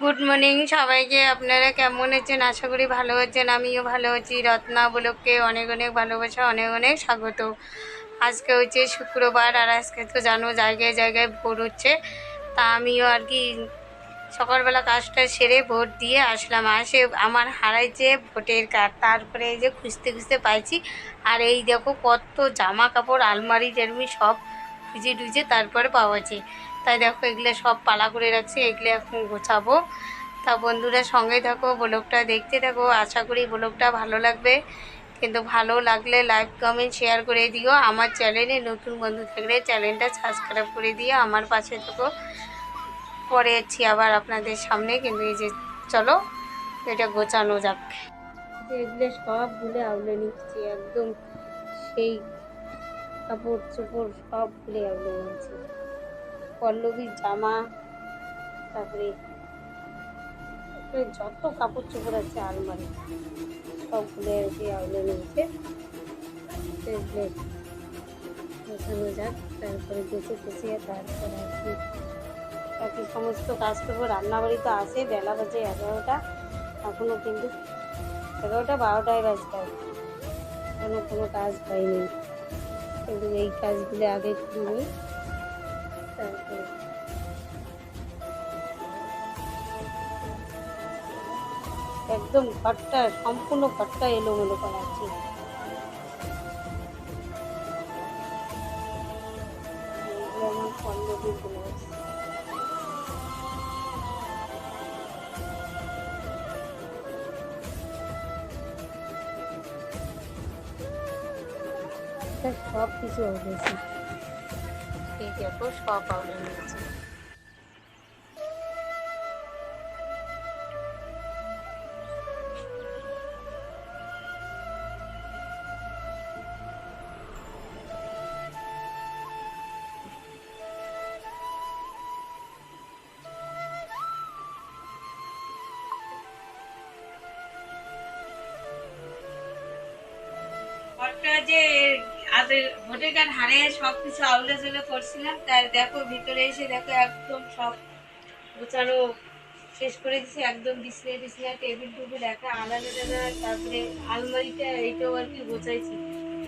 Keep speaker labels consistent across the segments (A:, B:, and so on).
A: Good morning সবাইকে। আপনারা কেমন আছেন? আশা করি ভালো আছেন। আমিও ভালো আছি। রত্না বলককে অনেক অনেক ভালোবাসা, অনেক অনেক স্বাগত। আজকে হচ্ছে শুক্রবার আর আজকে তো জানো, জায়গায় জায়গায় ভোট হচ্ছে। তা আমিও আর কি সকালবেলা কাজটা সেরে ভোট দিয়ে আসলাম। আসে আমার হারাইছে ভোটের কার্ড। তারপরে এই যে খুঁজতে খুঁজতে পাইছি। আর এই দেখো কত জামা কাপড় আলমারি টালমি সব খুঁজে টুজে তারপরে পাওয়া যায়। তাই দেখো এগুলো সব পালা করে রাখছি, এগুলো এখন গোছাবো। তা বন্ধুরা সঙ্গে থাকো, ব্লগটা দেখতে থাকো, আশা করি ব্লগটা ভালো লাগবে। কিন্তু ভালো লাগলে লাইক, কমেন্ট, শেয়ার করে দিও। আমার চ্যানেলে নতুন বন্ধু থাকলে চ্যানেলটা সাবস্ক্রাইব করে দিও, আমার পাশে থাকো। পরে যাচ্ছি আবার আপনাদের সামনে, কিন্তু এই যে চলো, এটা গোছানো যাক। এগুলো সব ভুলে আউলে নিচ্ছি, একদম সেই কাপড় চোপড় সব ভুলে আউলে নিচ্ছি। পল্লবীর জামা, তারপরে যত কাপড় চোপড় আছে আলমারি, সব ভুলে আর কি আউলে নিয়েছে। গোছানো যাক, তারপরে গুছে গুছিয়ে তারপরে আর কি। বাকি সমস্ত কাজ করব রান্নাবাড়ি তো আছে বেলা বাজে এগারোটা এখনও কিন্তু এগারোটা বারোটায় বাজবে এখনও কোনো কাজ হয়নি। কিন্তু এই কাজগুলো আগে করিনি। একদম ঘরটা সম্পূর্ণ ঘরটা এলোমেলো করা আছে। সব কিছু হয়েছে দেখো সব আউলে নিয়েছে যে আগে ভোটের হারে সব কিছু আউলে জুলে করছিলাম তার দেখো, ভিতরে এসে দেখো একদম সব গোছানো শেষ করে দিছি একদম বিছনা টিছনা টেবিল টুবিল একটা আলাদা আলাদা, তারপরে আলমারিটা এইটাও আর কি গোছাইছি।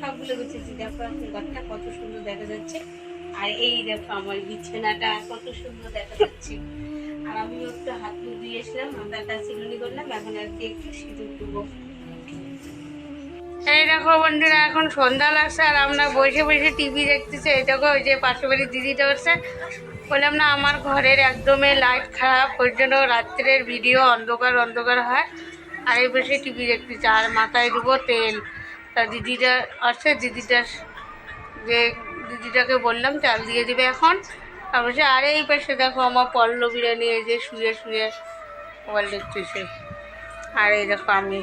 A: সবগুলো গোছাইছি। দেখো এখন ঘরটা কত সুন্দর দেখা যাচ্ছে। আর এই দেখো আমার বিছানাটা কত সুন্দর দেখা যাচ্ছে। আর আমিও একটু হাত মুখ দিয়ে এসলাম মাথাটা চিরুনি করলাম, এখন আর কি একটু সিঁদুর দেবো এই দেখো বন্ধুরা, এখন সন্ধ্যা লাগছে আর আমরা বসে বসে টিভি দেখতেছি। এই দেখো, ওই যে পাশে বাড়ির দিদিটা হচ্ছে বললাম, না, আমার ঘরের একদমই লাইট খারাপ ওই জন্য রাত্রের ভিডিও অন্ধকার অন্ধকার হয়। আর এই বসে টিভি দেখতেছি, আর মাথায় দেবো তেল। তা দিদিটা আছে দিদিটা যে দিদিটাকে বললাম, তেল দিয়ে দিবে এখন। আর বলছে, আর, এই পাশে দেখো আমার পল্লবীরা নিয়ে যে শুয়ে শুয়ে মোবাইল দেখতেছে। আর এই দেখো আমি।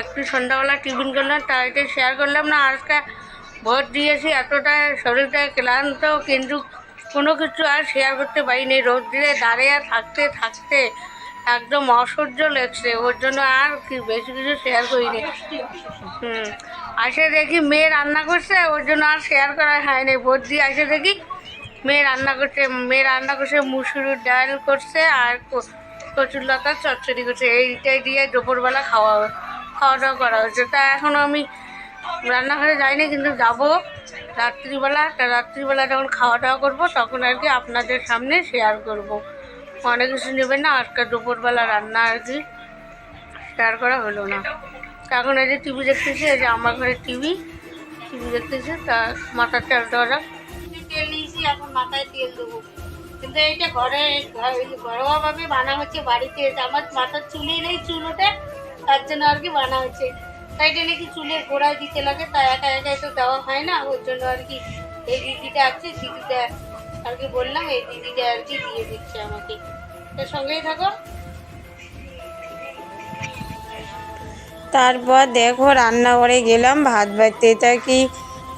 A: একটু সন্ধ্যাবেলা টিফিন করলাম, তাইতে শেয়ার করলাম, না আজকে ভোট দিয়েছি, এতটা শরীরটা ক্লান্ত, কিন্তু কোনো কিছু আর শেয়ার করতে পারিনি, রোদ দিলে দাঁড়িয়ে থাকতে থাকতে একদম অসহ্য লাগছে, ওর জন্য আর কি বেশি কিছু শেয়ার করিনি। হুম আসে দেখি মেয়ে রান্না করছে, ওর জন্য আর শেয়ার করা হয়নি, ভোট দিয়ে আসে দেখি মেয়ে রান্না করছে, মেয়ে রান্না করছে মুসুরির ডাল করছে, আর কচুর লতা চচ্চড়ি করছে, এইটাই দিয়ে দুপুরবেলা খাওয়া খাওয়া দাওয়া করা হয়েছে তা এখন আমি রান্নাঘরে যাইনি, কিন্তু যাব রাত্রিবেলা। তা রাত্রিবেলা যখন খাওয়া দাওয়া করব, তখন আর কি আপনাদের সামনে শেয়ার করব। অনেক কিছু নেবেন না, আজকে দুপুরবেলা রান্না আর কি শেয়ার করা হলো না। এখন এই যে টিভি দেখতেছি, এই যে আমার ঘরে টিভি টিভি দেখতেছি, তা মাথার তেল দেওয়া যাক। তেল নিয়েছি, এখন মাথায় তেল দেবো। কিন্তু এইটা ঘরে ঘরোয়াভাবে বানা হচ্ছে বাড়িতে আমার মাথার চুলই নেই, চুল ওঠে। তার জন্য আর কি বানা হচ্ছে। তাই এটা নাকি চুলের গোড়ায় দিতে লাগে তা একা একা তো দেওয়া হয় না, ওর জন্য আর কি এই দিদিটা আছে, দিদিটা আর কি বললাম, এই দিদিটা আর কি দিয়ে দিচ্ছে আমাকে। তার সঙ্গেই থাকো।
B: তারপর দেখো, রান্নাঘরে গেলাম, ভাত বাড়তে, তা কি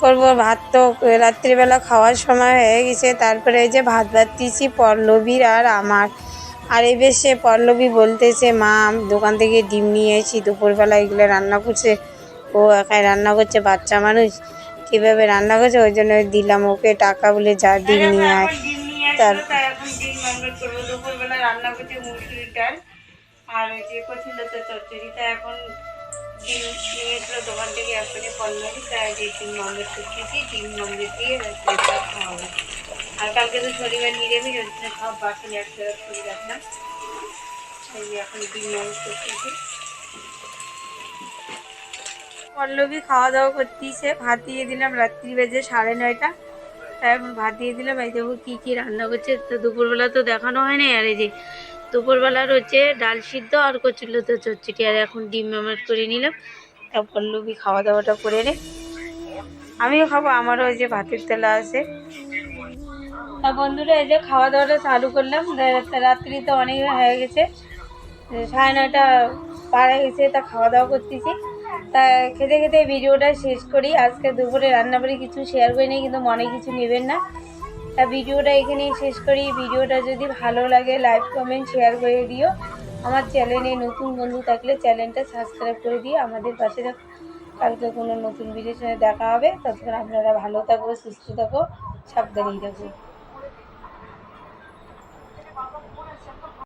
B: করব? ভাত তো রাত্রিবেলা খাওয়ার সময় হয়ে গেছে, তারপরে এই যে ভাত বাড়তেছি, পল্লবীর আর আমার। আর এই বেশ সে পল্লবী বলতেছে মা দোকান থেকে ডিম নিয়ে এসেছি দুপুরবেলা এগুলো রান্না করছে। ও একাই রান্না করছে বাচ্চা মানুষ। কীভাবে রান্না করছে? ওই জন্য দিলাম ওকে টাকা বলে যা ডিম নিয়ে আয়। তার
A: দুপুরবেলা রান্না করছি মুসুরির ডাল আর যে চচ্চড়ি তা এখন ডিম নিয়েছিল দোকান থেকে পনেরো তাই ডিম অমলেট করতেছি ডিম অমলেট দিয়ে রাত্রে আর কালকে তো শনিবার নিরামিষ ওই জন্য সব বাকি একসাথে করে রাখলাম। যে এখন ডিম অমলেট করতেছি
B: পল্লবী খাওয়া দাওয়া করতেছে, ভাত দিয়ে দিলাম রাত্রি বেজে সাড়ে নয়টা। তাই এখন ভাত দিয়ে দিলাম, এই দেখো কী কী রান্না করছে। তো দুপুরবেলা তো দেখানো হয় না আর এই যে দুপুরবেলার হচ্ছে ডাল সিদ্ধ আর কচুলতো চচ্চড়ি, আর এখন ডিম মামাট করে নিলাম। তা পল্লবী খাওয়া দাওয়াটা করে নে। আমিও খাব, আমারও ওই যে ভাতের তেলা আছে। তা বন্ধুরা, এই যে খাওয়া দাওয়াটা চালু করলাম। রাত্রি তো অনেক হয়ে গেছে। সাড়ে পার হয়ে গেছে, তা খাওয়া দাওয়া করতেছি। তা খেতে খেতে ভিডিওটা শেষ করি। আজকে দুপুরে রান্নাবাড়ি কিছু শেয়ার করি নাই কিন্তু মনে কিছু নেবেন না। তা ভিডিওটা এখানেই শেষ করি। ভিডিওটা যদি ভালো লাগে লাইক কমেন্ট শেয়ার করে দিও। আমার চ্যানেলে নতুন বন্ধু থাকলে চ্যানেলটা সাবস্ক্রাইব করে দিয়ে আমাদের পাশে। কালকে কোনো নতুন ভিডিওর সঙ্গে দেখা হবে। ততক্ষণ আপনারা ভালো থাকো, সুস্থ থাকো, সাবধানেই থাকো।